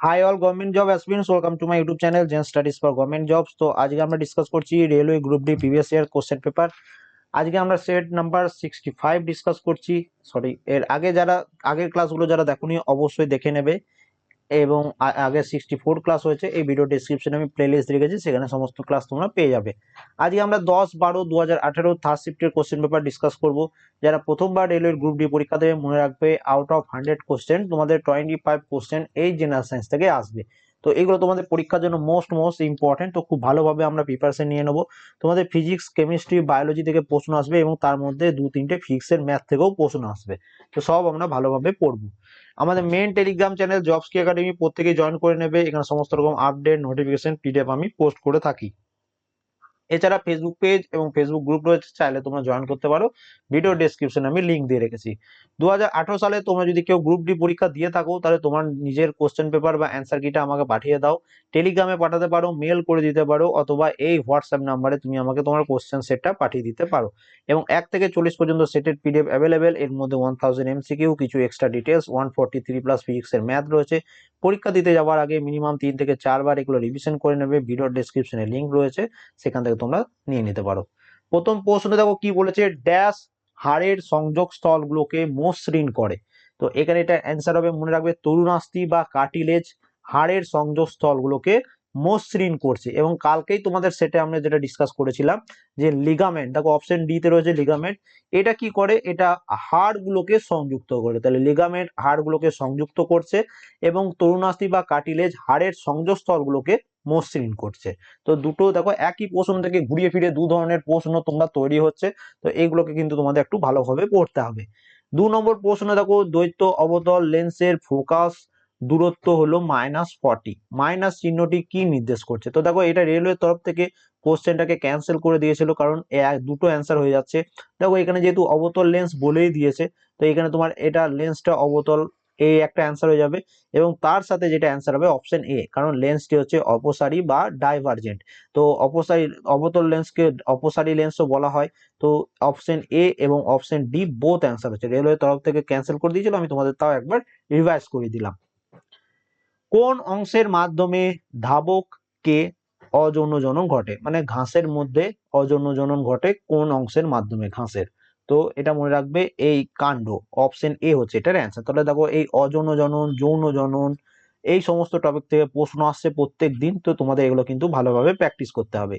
Hi all government job aspirants welcome to my YouTube channel Gen Studies for government jobs তো আজকে আমরা discuss করছি railway group D previous year question paper আজকে আমরা set number sixty five discuss করছি sorry এর আগে যারা, আগের ক্লাসগুলো যারা দেখুনি, অবশ্যই দেখে নেবে। এবং আগে সিক্সটি ফোর ক্লাস হয়েছে, এই ভিডিও ডিসক্রিপশনে আমি প্লে লিস্ট রেখেছি, সেখানে সমস্ত ক্লাস তোমরা পেয়ে যাবে। আজকে আমরা দশ বারো দু হাজার আঠেরো থার্ড শিফটের কোশ্চেন পেপার ডিসকাস করব। যারা প্রথমবার রেলওয়ের গ্রুপ ডি পরীক্ষা দেবে, মনে রাখবে আউট অফ হান্ড্রেড কোশ্চেন তোমাদের টোয়েন্টি ফাইভ কোশ্চেন এই জেনারেল সায়েন্স থেকে আসবে। তো এগুলো তোমাদের পরীক্ষার জন্য মোস্ট মোস্ট ইম্পর্টেন্ট তো খুব ভালোভাবে আমরা প্রিপারেশন নিয়ে নেব। তোমাদের ফিজিক্স কেমিস্ট্রি বায়োলজি থেকে প্রশ্ন আসবে এবং তার মধ্যে দু তিনটে ফিজিক্সের ম্যাথ থেকেও প্রশ্ন আসবে। তো সব আমরা ভালোভাবে পড়ব। আমাদের মেন টেলিগ্রাম চ্যানেল জবস কি একাডেমি প্রত্যেকে জয়েন করে নেবে। এখানে সমস্ত রকম আপডেট নোটিফিকেশন পিডিএফ আমি পোস্ট করে থাকি। এছাড়া ফেসবুক পেজ এবং ফেসবুক গ্রুপ রয়েছে, চাইলে তোমরা জয়েন করতে পারো। ভিডিও ডেসক্রিপশনে আমি লিঙ্ক দিয়ে রেখেছি। দু হাজার আঠেরো সালে তোমরা যদি কেউ গ্রুপ ডি পরীক্ষা দিয়ে থাকো, তাহলে তোমার নিজের কোশ্চেন পেপার বা অ্যান্সার কিটা আমাকে পাঠিয়ে দাও। টেলিগ্রামে পাঠাতে পারো মেল করে দিতে পারো, অথবা এই হোয়াটসঅ্যাপ নাম্বারে তুমি আমাকে তোমার কোশ্চেন সেটটা পাঠিয়ে দিতে পারো। এবং এক থেকে চল্লিশ পর্যন্ত সেটের পিডিএফ অ্যাভেলেবেল এর মধ্যে ওয়ান থাউজেন্ড এমসিকিউ কিছু extra details one forty three plus ফিজিক্সের ম্যাথ রয়েছে। পরীক্ষা দিতে যাওয়ার আগে মিনিমাম তিন থেকে চারবার এগুলো রিভিশন করে নেবে। ভিডিওর ডেসক্রিপশনে লিঙ্ক রয়েছে, সেখান থেকে তোমরা নিয়ে নিতে পারো। প্রথম প্রশ্ন দেখো কি বলেছে? ড্যাশ হাড়ের সংযোগ স্থলগুলোকে মসৃণ করে। তো এখানে এটা অ্যান্সার হবে। মনে রাখবে তরুণাস্তি বা কাটিলেজ হাড়ের সংযোগ স্থলগুলোকে মসৃণ করছে। এবং কালকেই তোমাদের সেটে আমরা যেটা ডিসকাস করেছিলাম, যে লিগামেন্ট দেখো অপশন ডি তে রয়েছে লিগামেন্ট এটা কি করে? এটা হাড়গুলোকে সংযুক্ত করে। তাহলে লিগামেন্ট হাড়গুলোকে সংযুক্ত করছে এবং তরুণাস্থি বা কার্টিলেজ হাড়ের সংযোগস্থলগুলোকে মসৃণ করছে। তো দুটো দেখো একই প্রশ্ন থেকে ঘুরিয়ে ফিরে দু ধরনের প্রশ্ন তোমরা তৈরি হচ্ছে। তো এইগুলোকে কিন্তু তোমাদের একটু ভালোভাবে পড়তে হবে। দু নম্বর প্রশ্ন দেখো দ্বৈত অবতল লেন্সের ফোকাস দূরত্ব হলো মাইনাস ফর্টি মাইনাস চিহ্নটি কি নির্দেশ করছে? তো দেখো, এটা রেলওয়ের তরফ থেকে কোশ্চেনটাকে ক্যান্সেল করে দিয়েছিল কারণ দুটো অ্যান্সার হয়ে যাচ্ছে। দেখো, এখানে যেহেতু অবতল লেন্স বলেই দিয়েছে, তো এখানে তোমার এটা লেন্সটা অবতল এই একটা অ্যান্সার হয়ে যাবে এবং তার সাথে যেটা অ্যান্সার হবে অপশন এ কারণ লেন্সটি হচ্ছে অপসারী বা ডাইভার্জেন্ট তো অপসারী, অবতল লেন্সকে অপসারী লেন্সও বলা হয়। তো অপশন এ এবং অপশন ডি বোথ অ্যান্সার হচ্ছে। রেলওয়ে তরফ থেকে ক্যান্সেল করে দিয়েছিল, আমি তোমাদের তাও একবার রিভাইজ করে দিলাম। কোন অংশের মাধ্যমে ধাবককে অযৌন জনন ঘটে? মানে ঘাসের মধ্যে অযৌন জনন ঘটে কোন অংশের মাধ্যমে ঘাসের? তো এটা মনে রাখবে এই কাণ্ড অপশন এ হচ্ছে এটার অ্যান্সার তাহলে দেখো এই অযৌন জনন যৌন জনন এই সমস্ত টপিক থেকে প্রশ্ন আসছে প্রত্যেক দিন, তো তোমাদের এগুলো কিন্তু ভালোভাবে প্র্যাকটিস করতে হবে।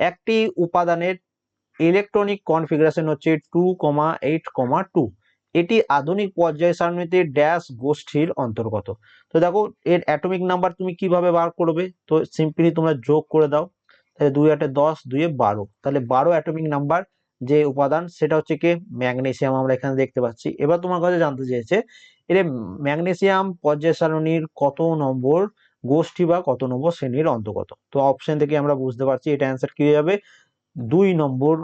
একটি উপাদানের ইলেকট্রনিক কনফিগারেশন হচ্ছে two comma eight comma two এটি আধুনিক পর্যায় সারণীতে ড্যাশ গোষ্ঠীর অন্তর্গত। তো দেখো, এর অ্যাটমিক নাম্বার তুমি কীভাবে বার করবে? তো সিম্পলি তোমরা যোগ করে দাও। তাহলে দুই আটে দশ, দুইয়ে বারো। তাহলে বারো অ্যাটমিক নাম্বার যে উপাদান, সেটা হচ্ছে কি? ম্যাগনেসিয়াম আমরা এখানে দেখতে পাচ্ছি। এবার তোমার কাছে জানতে চেয়েছে এর ম্যাগনেসিয়াম পর্যায় সারণীর কত নম্বর গোষ্ঠী বা কত নম্বর শ্রেণির অন্তর্গত? তো অপশন থেকে আমরা বুঝতে পারছি, এটা অ্যান্সার কি হয়ে যাবে? দুই নম্বর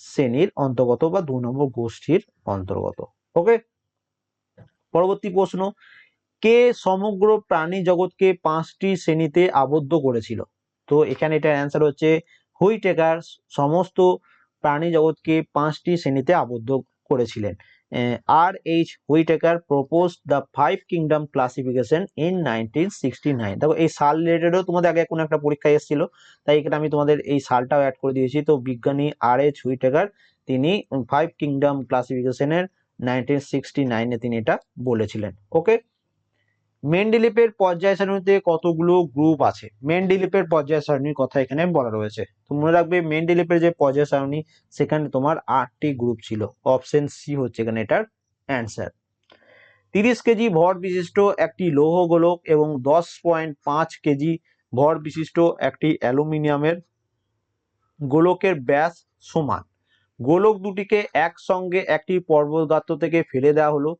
শ্রেণির অন্তর্গত বা দুই নম্বর গোষ্ঠীর অন্তর্গত। ওকে পরবর্তী প্রশ্ন, কে সমগ্র প্রাণী জগৎকে পাঁচটি শ্রেণীতে আবদ্ধ করেছিল? তো এখানে এটার অ্যান্সার হচ্ছে হুইটেকার সমস্ত প্রাণী জগৎকে পাঁচটি শ্রেণীতে আবদ্ধ করেছিলেন। R H Whittaker propose the five kingdom classification in nineteen sixty nine দেখো, এই সাল রিলেটেডও তোমাদের আগে কোনো একটা পরীক্ষায় এসেছিল, তাই এখানে আমি তোমাদের এই সালটাও অ্যাড করে দিয়েছি। তো বিজ্ঞানী আর এইচ হুইটেকার তিনি ফাইভ কিংডম ক্লাসিফিকেশনের নাইনটিন সিক্সটি নাইনে তিনি এটা বলেছিলেন ওকে মেন্ডেলিপের পর্যায় সারণীতে কতগুলো গ্রুপ আছে? মেন্ডেলিপের পর্যায় সারণীর কথা এখানে বলা রয়েছে। তো মনে রাখবে মেন্ডেলিপের যে পর্যায় সারণী সেখানে তোমার আটটি গ্রুপ ছিল। অপশন সি হচ্ছে এখানে এটার অ্যান্সার তিরিশ কেজি ভর বিশিষ্ট একটি লৌহ গোলক এবং দশ পয়েন্ট পাঁচ কেজি ভর বিশিষ্ট একটি অ্যালুমিনিয়ামের গোলকের ব্যাস সমান। গোলক দুটিকে একসঙ্গে একটি পর্বতগাত্র থেকে ফেলে দেওয়া হলো।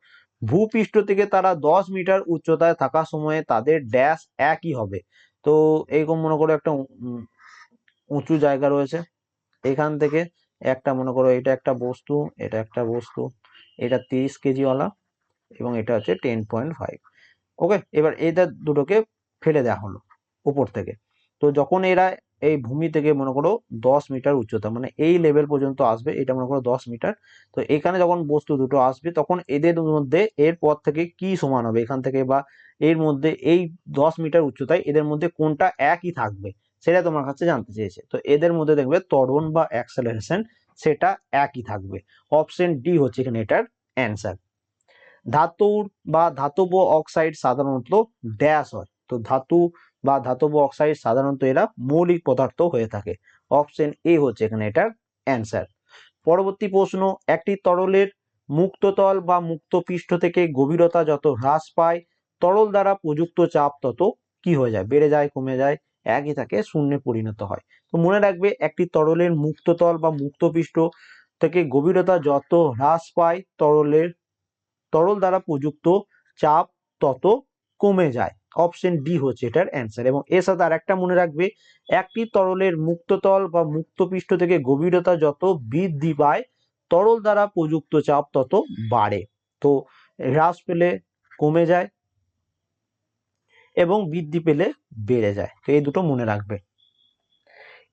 ভূপৃষ্ঠ থেকে তারা দশ মিটার উচ্চতায় থাকা সময়ে তাদের ড্যাশ একই হবে। তো এইরকম মনে করো একটা উঁচু জায়গা রয়েছে। এখান থেকে একটা মনে করো এটা একটা বস্তু, এটা একটা বস্তু, এটা তিরিশ কেজিওয়ালা এবং এটা হচ্ছে টেন পয়েন্ট ফাইভ ওকে এবার এটা দুটোকে ফেলে দেওয়া হলো উপর থেকে। তো যখন এরা এই ভূমি থেকে মনে করো দশ মিটার উচ্চতা মানে এই লেভেল পর্যন্ত আসবে, এটা মনে করো দশ মিটার। তো এখানে যখন বস্তু দুটো আসবে, তখন এদের মধ্যে এর পর থেকে কি সমান হবে? এখান থেকে বা এর মধ্যে এই দশ মিটার উচ্চতায় এদের মধ্যে কোনটা একই থাকবে? সেটা তোমার কাছে জানতে চেয়েছে। তো এদের মধ্যে দেখবে ত্বরণ বা অ্যাক্সেলারেশন সেটা একই থাকবে। অপশন ডি হচ্ছে এখানে এটার অ্যান্সার ধাতুর বা ধাতব অক্সাইড সাধারণত ড্যাশ হয়। তো ধাতু বা ধাতব অক্সাইড সাধারণত এরা মৌলিক পদার্থ হয়ে থাকে। অপশন এ হচ্ছে এখানে এটার অ্যান্সার পরবর্তী প্রশ্ন, একটি তরলের মুক্ততল বা মুক্ত পৃষ্ঠ থেকে গভীরতা যত হ্রাস পায়, তরল দ্বারা প্রযুক্ত চাপ তত কি হয়ে যায়? বেড়ে যায়, কমে যায়, একই থাকে, শূন্যে পরিণত হয়। তো মনে রাখবে, একটি তরলের মুক্ততল বা মুক্ত পৃষ্ঠ থেকে গভীরতা যত হ্রাস পায়, তরলের, তরল দ্বারা প্রযুক্ত চাপ তত কমে যায়। অপশন ডি হচ্ছে এটার অ্যান্সার এবং এর সাথে আরেকটা মনে রাখবে, একটি তরলের মুক্ততল বা মুক্ত পৃষ্ঠ থেকে গভীরতা যত বৃদ্ধি পায়, তরল দ্বারা প্রযুক্ত চাপ তত বাড়ে। তো হ্রাস পেলে কমে যায় এবং বৃদ্ধি পেলে বেড়ে যায়। তো এই দুটো মনে রাখবে।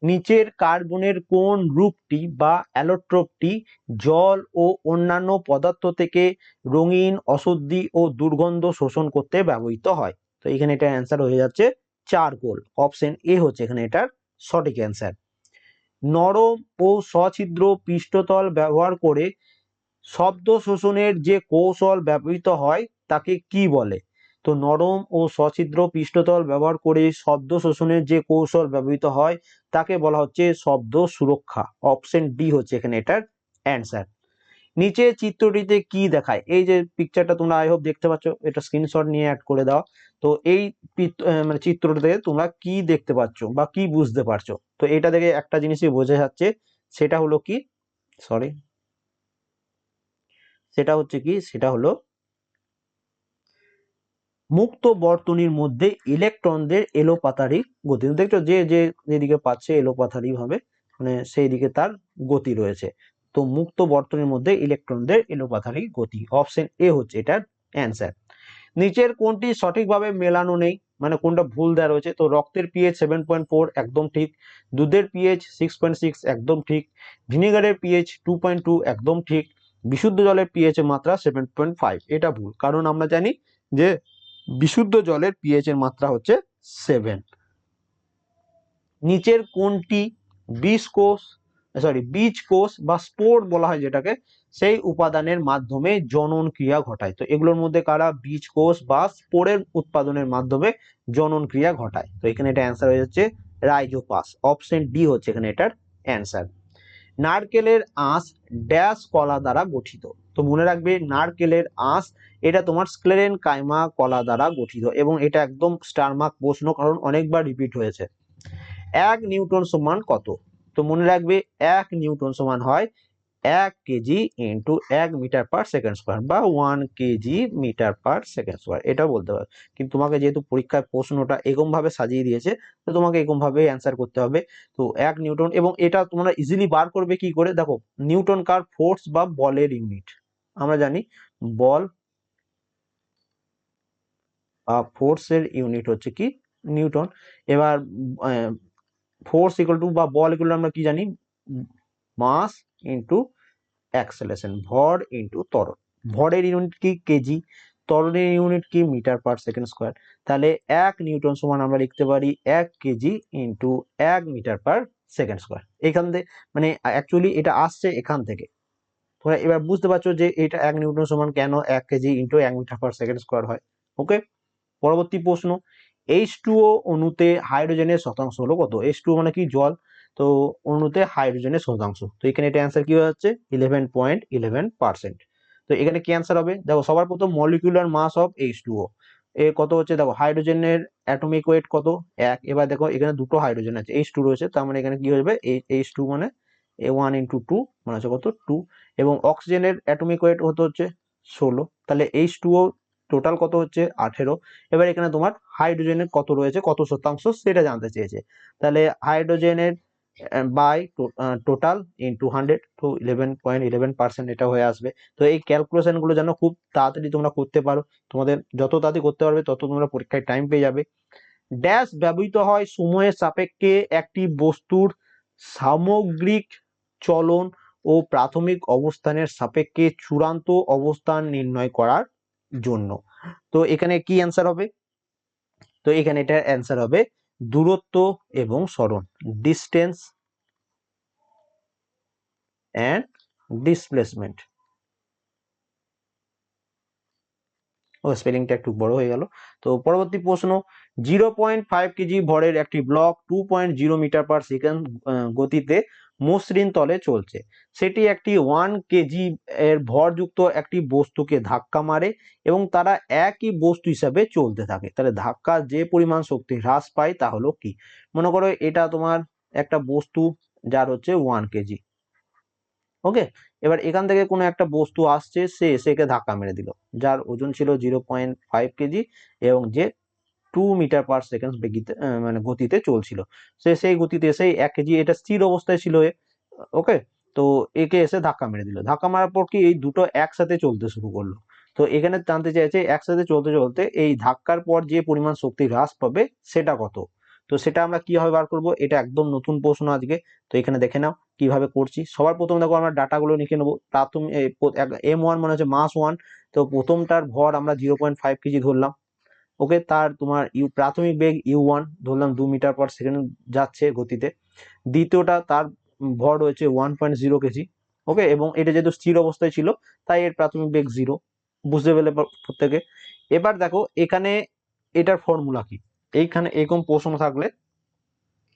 নিচের কার্বনের কোন রূপটি বা অ্যালোট্রোপটি জল ও অন্যান্য পদার্থ থেকে রঙিন, অশুদ্ধি ও দুর্গন্ধ শোষণ করতে ব্যবহৃত হয়? তো এখানে এটা অ্যান্সার হয়ে যাচ্ছে চারকোল। অপশন এ হচ্ছে এখানে এটার সঠিক অ্যান্সার নরম ও সছিদ্র পৃষ্ঠতল ব্যবহার করে শব্দ শোষণের যে কৌশল ব্যবহৃত হয়, তাকে কি বলে? তো নরম ও সছিদ্র পৃষ্ঠতল ব্যবহার করে শব্দ শোষণের যে কৌশল ব্যবহৃত হয়, তাকে বলা হচ্ছে শব্দ সুরক্ষা। অপশন ডি হচ্ছে এখানে এটার অ্যান্সার নিচে চিত্রটিতে কি দেখায়? এই যে পিকচারটা তোমরা আই হোপ দেখতে পাচ্ছ, এটা স্ক্রিনশট নিয়ে অ্যাড করে দাও। তো এই মানে চিত্রটিতে তোমরা কি দেখতে পাচ্ছ বা কি বুঝতে পারছ? তো এটা দেখে একটা জিনিসই বোঝা যাচ্ছে, সেটা হলো কি? সরি সেটা হচ্ছে কি? সেটা হলো মুক্ত বর্তনীর মধ্যে ইলেকট্রনদের এলোপাতারি গতি। দেখছ, যে যে, যেদিকে পাচ্ছে এলোপাতারি ভাবে মানে সেই দিকে তার গতি রয়েছে। তো মুক্ত বর্তনের মধ্যে ইলেকট্রনদের এলোপাথারি গতি। অপশন এ হচ্ছে এটার অ্যান্সার নিচের কোনটি সঠিকভাবে মেলানো নেই? মানে কোনটা ভুল দেওয়া রয়েছে? তো রক্তের পিএইচ সেভেন পয়েন্ট ফোর একদম ঠিক। দুধের পিএইচ সিক্স পয়েন্ট সিক্স একদম ঠিক। ভিনেগারের পিএইচ টু পয়েন্ট টু একদম ঠিক। বিশুদ্ধ জলের পিএইচ এর মাত্রা সেভেন পয়েন্ট ফাইভ এটা ভুল। কারণ আমরা জানি যে বিশুদ্ধ জলের পিএইচ এর মাত্রা হচ্ছে সেভেন নিচের কোনটি? বিষ কোষ সরি বীজ কোষ বা স্পোর বলা হয় যেটাকে, সেই উপাদানের মাধ্যমে জনন ক্রিয়া ঘটায়। তো এগুলোর মধ্যে কারা? বীজ কোষ বা স্পোরের উৎপাদনের মাধ্যমে জনন ক্রিয়া ঘটায়। তো এখানে এটা অ্যান্সার হয়ে যাচ্ছে রাইজোপাস অপশন ডি হচ্ছে এখানে এটার অ্যান্সার নারকেলের আঁশ ড্যাশ কলা দ্বারা গঠিত। তো মনে রাখবে নারকেলের আঁশ, এটা তোমার স্ক্লেরেন কাইমা কলা দ্বারা গঠিত এবং এটা একদম স্টার মার্ক প্রশ্ন কারণ অনেকবার রিপিট হয়েছে। এক নিউটন সমান কত? তো মনে রাখবে এক নিউটন সমান হয় এক কেজি ইন্টু এক মিটার পার সেকেন্ড স্কোয়ার বা one KG metre per second square এটাও বলতে পারবে কিন্তু তোমাকে যেহেতু পরীক্ষায় প্রশ্নটা এরকমভাবে সাজিয়ে দিয়েছে, তো তোমাকে এরকম ভাবে অ্যান্সার করতে হবে। তো এক নিউটন এবং এটা তোমরা ইজিলি বার করবে কি করে? দেখো, নিউটন কার ফোর্স বা বলের ইউনিট আমরা জানি বল ফোর্সের ইউনিট হচ্ছে কি? নিউটন। এবার ফোর্স ইকুয়াল টু বা বল ইকুয়াল আমরা কি জানি? মাস ইন্টু অ্যাক্সেলেশন ভর ইন্টু ত্বরণ। ভরের ইউনিট কি? কেজি ত্বরণের ইউনিট কি? মিটার পার সেকেন্ড স্কোয়ার তাহলে এক নিউটন সমান আমরা লিখতে পারি এক কেজি ইন্টু এক মিটার পার সেকেন্ড স্কোয়ার এখান থেকে মানে অ্যাকচুয়ালি এটা আসছে এখান থেকে। তোমরা এবার বুঝতে পারছ যে এটা এক নিউটন সমান কেন এক কেজি ইন্টু এক মিটার পার সেকেন্ড স্কোয়ার হয়। ওকে পরবর্তী প্রশ্ন এইচ টুও অণুতে হাইড্রোজেনের শতাংশ হলো কত? এইচ টু মানে কি? জল। তো অণুতে হাইড্রোজেনের শতাংশ। তো এখানে এটা অ্যান্সার কি হচ্ছে ইলেভেন পয়েন্ট ইলেভেন পার্সেন্ট তো এখানে কি অ্যান্সার হবে? দেখো, সবার প্রথম molecular mass of H two O এ কত হচ্ছে? দেখো হাইড্রোজেনের অ্যাটমিক ওয়েট কত? এক। এবার দেখো, এখানে দুটো হাইড্রোজেন আছে এইচ টু রয়েছে, তার মানে এখানে কি হবে? এইচ টু মানে এ ওয়ান ইন্টু টু মানে হচ্ছে কত? টু এবং অক্সিজেনের অ্যাটমিক ওয়েট হতে হচ্ছে? ষোলো। তাহলে এইচ টুও টোটাল কত হচ্ছে? আঠেরো। এবার এখানে তোমার হাইড্রোজেনের কত রয়েছে? কত শতাংশ? সেটা জানতে চেয়েছে। তাহলে হাইড্রোজেনের by total into hundred to eleven point eleven percent এটা হয়ে আসবে। তো এই ক্যালকুলেশনগুলো যেন খুব তাড়াতাড়ি তোমরা করতে পারো। তোমাদের যত তাড়াতাড়ি করতে পারবে, তত তোমরা পরীক্ষায় টাইম পেয়ে যাবে। ড্যাশ ব্যবহৃত হয় সময়ের সাপেক্ষে একটি বস্তুর সামগ্রিক চলন ও প্রাথমিক অবস্থানের সাপেক্ষে চূড়ান্ত অবস্থান নির্ণয় করার জন্য। তো এখানে কি অ্যান্সার হবে? তো এখানে এটার অ্যান্সার হবে দূরত্ব এবং সরণ ডিস্টেন্স অ্যান্ড ডিসপ্লেসমেন্ট ও স্পেলিংটা একটু বড় হয়ে গেল। তো পরবর্তী প্রশ্ন জিরো পয়েন্ট ফাইভ কেজি ভরের একটি block two point zero metre per second গতিতে মসৃণ তলে চলছে। সেটি একটি ওয়ান কেজি এর ভরযুক্ত একটি বস্তুকে ধাক্কা মারে এবং তারা একই বস্তু হিসাবে চলতে থাকে। তাহলে ধাক্কা যে পরিমাণ শক্তি হ্রাস পায় তা হলো কি? মনে করো এটা তোমার একটা বস্তু যার হচ্ছে ওয়ান কেজি। ওকে? এবার এখান থেকে কোনো একটা বস্তু আসছে, সে, সেকে ধাক্কা মেরে দিল। যার ওজন ছিল জিরো পয়েন্ট ফাইভ কেজি এবং যে টু মিটার পার সেকেন্ড বেগিতে মানে গতিতে চলছিল। সে সেই গতিতে এসে এক কেজি, এটা স্থির অবস্থায় ছিল ওকে তো একে এসে ধাক্কা মেরে দিল। ধাক্কা মারার পর কি এই দুটো একসাথে চলতে শুরু করল। তো এখানে জানতে চাইছে, একসাথে চলতে চলতে এই ধাক্কার পর যে পরিমাণ শক্তি হ্রাস পাবে, সেটা কত? তো সেটা আমরা কীভাবে বার করব? এটা একদম নতুন প্রশ্ন আজকে। তো এখানে দেখে নাও কীভাবে করছি। সবার প্রথম দেখো, আমরা ডাটাগুলো লিখে নেব। প্রাথমিক এম ওয়ান মানে হচ্ছে মাস ওয়ান। তো প্রথমটার ভর আমরা জিরো পয়েন্ট ফাইভ কেজি ধরলাম। ওকে, তার তোমার ইউ, প্রাথমিক বেগ ইউ ওয়ান, ধরলাম দু মিটার পার সেকেন্ড যাচ্ছে গতিতে। দ্বিতীয়টা তার ভর রয়েছে one point zero KG, okay? এবং এটা যেহেতু স্থির অবস্থায় ছিল, তাই এর প্রাথমিক বেগ জিরো। বুঝতে পেলে প্রত্যেকে। এবার দেখো, এখানে এটার ফর্মুলা কি? এইখানে এরকম প্রশ্ন থাকলে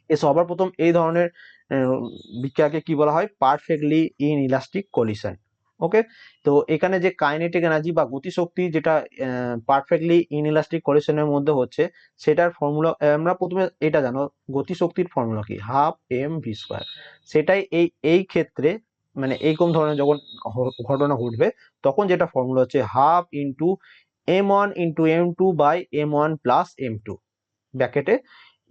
এ সবার প্রথম এই ধরনের বিক্রিয়াকে কি বলা হয়? Perfectly inelastic collision okay তো এখানে যে কাইনেটিক এনার্জি বা গতিশক্তি যেটা পারফেক্টলি ইন ইলাস্টিক কলিশনের মধ্যে হচ্ছে, সেটার ফর্মুলা আমরা প্রথমে এটা জানো, গতিশক্তির ফর্মুলা কি? হাফ এম ভি স্কোয়ার সেটাই এই এই ক্ষেত্রে মানে এইরকম ধরনের যখন ঘটনা ঘটবে, তখন যেটা ফর্মুলা হচ্ছে half into M one into M two by M one plus M two ব্র্যাকেটে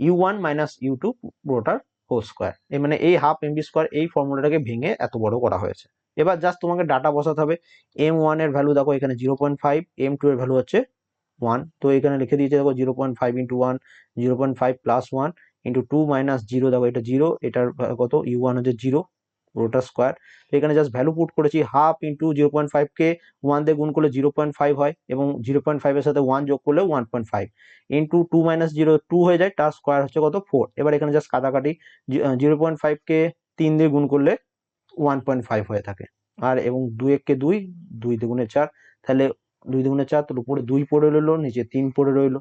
U one minus U two পুরোটার হোল স্কোয়ার মানে এই হাফ এম বি স্কোয়ার এই ফর্মুলাটাকে ভেঙে এত বড় করা হয়েছে। এবার জাস্ট তোমাকে ডাটা বসাতে হবে। এম ওয়ানের ভ্যালু দেখো এখানে zero point five M two এর ভ্যালু হচ্ছে ওয়ান তো এখানে লিখে দিয়েছে দেখো zero point five into one zero point five plus one into two minus zero দেখো এটা জিরো এটার কত? ইউ ওয়ান হচ্ছে জিরো পুরোটা স্কোয়ার তো এখানে জাস্ট ভ্যালু পুট করেছি half into zero point five কে ওয়ান দিয়ে গুণ করলে জিরো পয়েন্ট ফাইভ হয় এবং জিরো পয়েন্ট ফাইভের সাথে ওয়ান যোগ করলে one point five into two minus zero two হয়ে যায়, তার স্কোয়ার হচ্ছে কত? ফোর এবার এখানে জাস্ট কাটাকাটি জিরো পয়েন্ট ফাইভ কে তিন দিয়ে গুণ করলে ওয়ান পয়েন্ট ফাইভ হয়ে থাকে। আর এবং দুই এককে দুই দুই দুগুণে চার, তাহলে দুই দুগুণে চার তোর উপরে দুই পড়ে রইল, নিচে তিন পড়ে রইল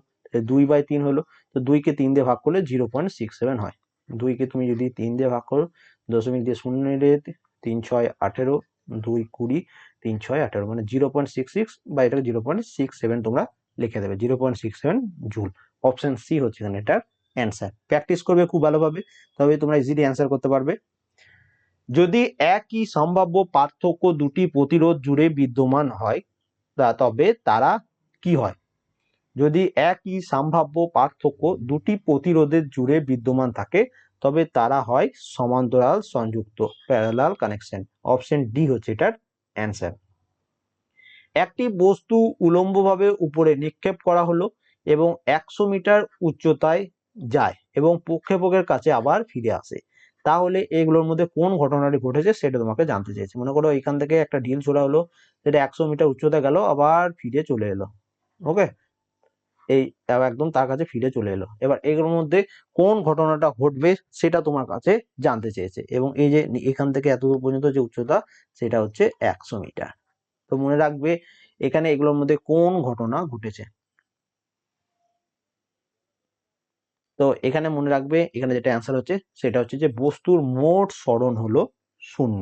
দুই বাই তিন হলো, তো দুইকে তিন দিয়ে ভাগ করলে জিরো পয়েন্ট সিক্স সেভেন হয়। দুইকে তুমি যদি তিন দিয়ে ভাগ করো, দশমিক দিয়ে শূন্য নিলে তিন ছয় আঠেরো, দুই কুড়ি, তিন ছয় আঠেরো মানে জিরো পয়েন্ট সিক্স সিক্স বা এটাকে জিরো পয়েন্ট সিক্স সেভেন তোমরা লিখে দেবে zero point six seven joule option C হচ্ছে এখানে এটার অ্যান্সার প্র্যাকটিস করবে খুব ভালোভাবে, তবে তোমরা ইজিলি অ্যান্সার করতে পারবে। যদি একই সম্ভাব্য পার্থক্য দুটি প্রতিরোধ জুড়ে বিদ্যমান হয়, তা- তবে তারা কি হয়? যদি একই সম্ভাব্য পার্থক্য দুটি প্রতিরোধের জুড়ে বিদ্যমান থাকে, তবে তারা হয় সমান্তরাল সংযুক্ত প্যারালাল কানেকশন অপশন ডি হচ্ছে এটার অ্যান্সার একটি বস্তু উলম্বভাবে উপরে নিক্ষেপ করা হলো এবং একশো মিটার উচ্চতায় যায় এবং প্রক্ষেপকের কাছে আবার ফিরে আসে। তাহলে এগুলোর মধ্যে কোন ঘটনাটি ঘটেছে সেটা তোমাকে জানতে চাইছি। মনে করো এখান থেকে একটা ঢিল ছোড়া হলো, সেটা একশো মিটার উচ্চতা গেল, আবার ফিরে চলে এলো। ওকে এই একদম তার কাছে ফিরে চলে এলো। এবার এগুলোর মধ্যে কোন ঘটনাটা ঘটবে সেটা তোমার কাছে জানতে চেয়েছে। এবং এই যে এখান থেকে এত দূর পর্যন্ত যে উচ্চতা, সেটা হচ্ছে একশো মিটার। তো মনে রাখবে, এখানে এগুলোর মধ্যে কোন ঘটনা ঘটেছে? তো এখানে মনে রাখবে, এখানে যেটা অ্যান্সার হচ্ছে, সেটা হচ্ছে যে বস্তুর মোট সরণ হলো শূন্য।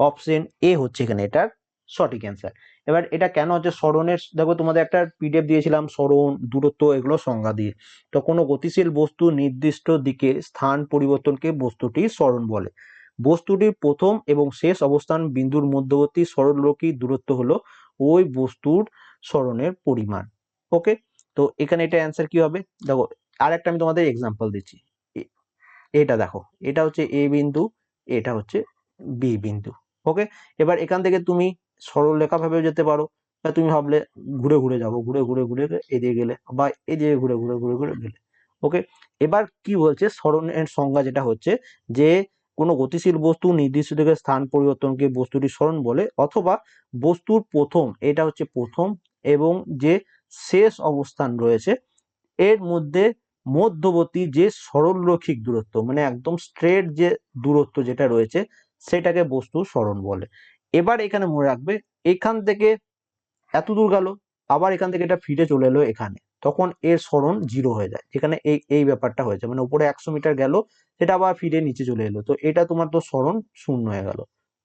অপশন এ হচ্ছে এখানে এটার সঠিক অ্যান্সার এবার এটা কেন হচ্ছে সরণের দেখো তোমাদের একটা পিডিএফ দিয়েছিলাম সরণ দূরত্ব, এগুলো সংজ্ঞা দিয়ে। তো কোনো গতিশীল বস্তু নির্দিষ্ট দিকে স্থান পরিবর্তনকে বস্তুটি সরণ বলে। বস্তুটির প্রথম এবং শেষ অবস্থান বিন্দুর মধ্যবর্তী সরলরৈখিক দূরত্ব হলো ওই বস্তুর সরণের পরিমাণ। ওকে তো এখানে এটা অ্যান্সার কি হবে? দেখো আর একটা আমি তোমাদের এক্সাম্পল দিচ্ছি। এটা দেখো, এটা হচ্ছে এ বিন্দু, এটা হচ্ছে বি বিন্দু ওকে এবার এখান থেকে তুমি সরল রেখা ভাবেও যেতে পারো, বা তুমি ভাবলে ঘুরে ঘুরে যাব, ঘুরে ঘুরে ঘুরে এদিকে গেলে, বা এদিকে ঘুরে ঘুরে ঘুরে ঘুরে গেলে ওকে এবার কি বলছে স্মরণের সংজ্ঞা যেটা হচ্ছে যে, কোনো গতিশীল বস্তু নির্দিষ্ট থেকে স্থান পরিবর্তনকে বস্তুটি স্মরণ বলে, অথবা বস্তুর প্রথম, এটা হচ্ছে প্রথম এবং যে শেষ অবস্থান রয়েছে, এর মধ্যে মধ্যবর্তী যে সরলরৈখিক দূরত্ব মানে একদম স্ট্রেট যে দূরত্ব যেটা রয়েছে, সেটাকে বস্তু স্মরণ বলে। এবার এখানে মনে রাখবে, এখান থেকে এত দূর গেল, আবার এখান থেকে এটা ফিরে চলে এলো এখানে। তখন এর স্মরণ জিরো হয়ে যায়, যেখানে এই এই ব্যাপারটা হয়েছে। মানে উপরে একশো মিটার গেল, সেটা আবার ফিরে নিচে চলে এলো। তো এটা তোমার তো স্মরণ শূন্য হয়ে গেল।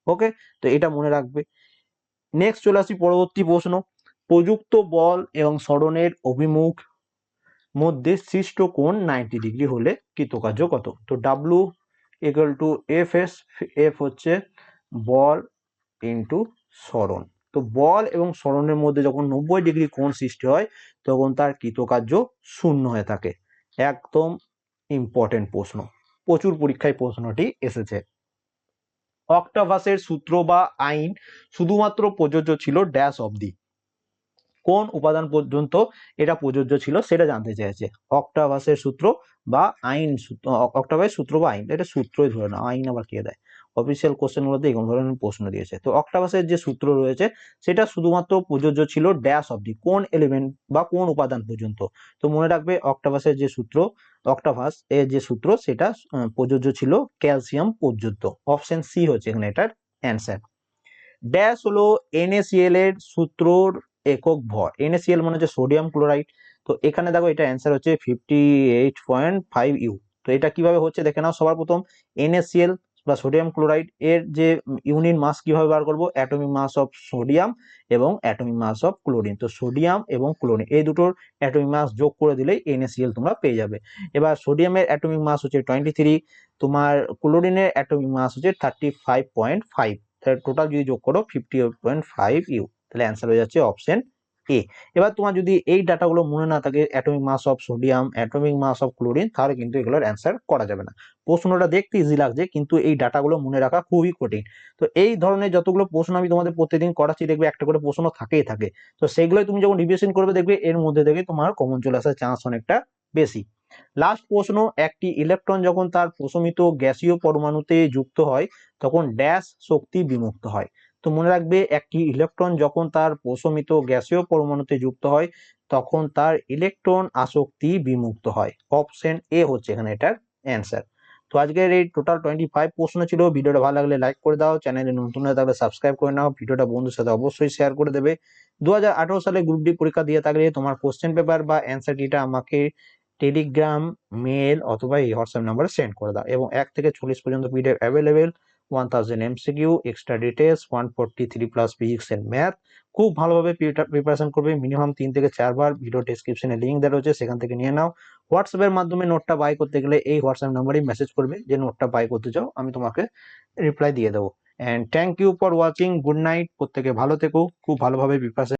ওকে তো এটা মনে রাখবে। নেক্সট চলে আসি পরবর্তী প্রশ্ন। প্রযুক্ত বল এবং স্মরণের অভিমুখ মধ্যে সৃষ্ট কোণ নাইনটি ডিগ্রি হলে কৃতকার্য কত? তো W equal to F S F হচ্ছে বল ইন্টু স্মরণ তো বল এবং স্মরণের মধ্যে যখন নব্বই ডিগ্রি কোণ সৃষ্টি হয়, তখন তার কৃতকার্য শূন্য হয়ে থাকে। একদম ইম্পর্টেন্ট প্রশ্ন। প্রচুর পরীক্ষায় প্রশ্নটি এসেছে। অক্টাভাসের সূত্র বা আইন শুধুমাত্র প্রযোজ্য ছিল ড্যাশ অবধি কোন উপাদান পর্যন্ত এটা প্রযোজ্য ছিল সেটা জানতে চেয়েছে। অক্টাভাসের সূত্র বা আইন অক্টাভাসের সূত্র বা আইন, এটা সূত্রই ধরে না আইন আবার কে দেয়? অফিসিয়াল কোশ্চেনগুলোতে এরকম ধরনের প্রশ্ন দিয়েছে। তো অক্টাভাসের যে সূত্র রয়েছে, সেটা শুধুমাত্র প্রযোজ্য ছিল ড্যাশ অবধি কোন এলিমেন্ট বা কোন উপাদান পর্যন্ত? তো মনে রাখবে অক্টাভাসের যে সূত্র অক্টাভাস এর যে সূত্র, সেটা প্রযোজ্য ছিল ক্যালসিয়াম পর্যন্ত। অপশন সি হচ্ছে এখানে এটার অ্যান্সার ড্যাশ হলো NaCl এর সূত্রর একক ভর। NaCl মানে হচ্ছে সোডিয়াম ক্লোরাইড তো এখানে দেখো এটা অ্যান্সার হচ্ছে fifty eight point five U তো এটা কীভাবে হচ্ছে দেখে নাও। সবার প্রথম NaCl বা সোডিয়াম ক্লোরাইড এর যে ইউনিট মাস কীভাবে বার করব? অ্যাটমিক মাস অফ সোডিয়াম এবং অ্যাটমিক মাস অফ ক্লোরিন তো সোডিয়াম এবং ক্লোরিন এই দুটোর অ্যাটমিক মাস যোগ করে দিলেই NaCl তোমরা পেয়ে যাবে। এবার সোডিয়ামের অ্যাটমিক মাস হচ্ছে টোয়েন্টি থ্রি তোমার ক্লোরিনের অ্যাটমিক মাস হচ্ছে thirty five point five total যদি যোগ করো ফিফটি পয়েন্ট ফাইভ ইউ তাহলে অ্যান্সার হয়ে যাচ্ছে অপশন এ এবার তোমার যদি এই ডাটাগুলো মনে না থাকে atomic mass of sodium atomic mass of chlorine তাহলে কিন্তু এগুলোর অ্যান্সার করা যাবে না। প্রশ্নটা দেখতে ইজি লাগছে, কিন্তু এই ডাটাগুলো মনে রাখা খুবই কঠিন। তো এই ধরনের যতগুলো প্রশ্ন আমি তোমাদের প্রতিদিন করাচ্ছি, দেখবে একটা করে প্রশ্ন থাকেই থাকে। তো সেইগুলোই তুমি যখন রিভিশন করবে, দেখবে এর মধ্যে থেকে তোমার কমন চলে আসার চান্স অনেকটা বেশি। লাস্ট প্রশ্ন, একটি ইলেকট্রন যখন তার প্রশমিত গ্যাসীয় পরমাণুতে যুক্ত হয়, তখন ড্যাশ শক্তি বিমুক্ত হয়। তো মনে রাখবে, একটি ইলেকট্রন যখন তার প্রশমিত গ্যাসীয় পরমাণুতে যুক্ত হয়, তখন তার ইলেকট্রন আসক্তি বিমুক্ত হয়। অপশন এ হচ্ছে এখানে এটার অ্যান্সার। তো আজকের এই টোটাল টোয়েন্টি ফাইভ প্রশ্ন ছিল, ভিডিওটা ভালো লাগলে লাইক করে দাও, চ্যানেলে নতুন হয়ে থাকলে সাবস্ক্রাইব করে নাও, ভিডিওটা বন্ধুর সাথে অবশ্যই শেয়ার করে দেবে। দু হাজার আঠারো সালে গ্রুপ ডি পরীক্ষা দিয়ে থাকলে তোমার কোশ্চেন পেপার বা অ্যান্সার কিটা আমাকে টেলিগ্রাম মেল অথবা এই হোয়াটসঅ্যাপ নাম্বারে সেন্ড করে দাও এবং এক থেকে চল্লিশ পর্যন্ত PDF available one thousand MCQ extra details one forty three plus physics and math খুব ভালোভাবে প্রিপারেশন করবে মিনিমাম তিন থেকে চারবার ভিডিও ডেসক্রিপশনে লিঙ্ক দেওয়া রয়েছে, সেখান থেকে নিয়ে নাও। হোয়াটসঅ্যাপের মাধ্যমে নোটটা বাই করতে গেলে এই হোয়াটসঅ্যাপ নাম্বারেই মেসেজ করবে যে নোটটা বাই করতে চাও, আমি তোমাকে রিপ্লাই দিয়ে দেবো। And thank you for watching good night প্রত্যেকে ভালো থেকো। খুব ভালোভাবে প্রিপারেশন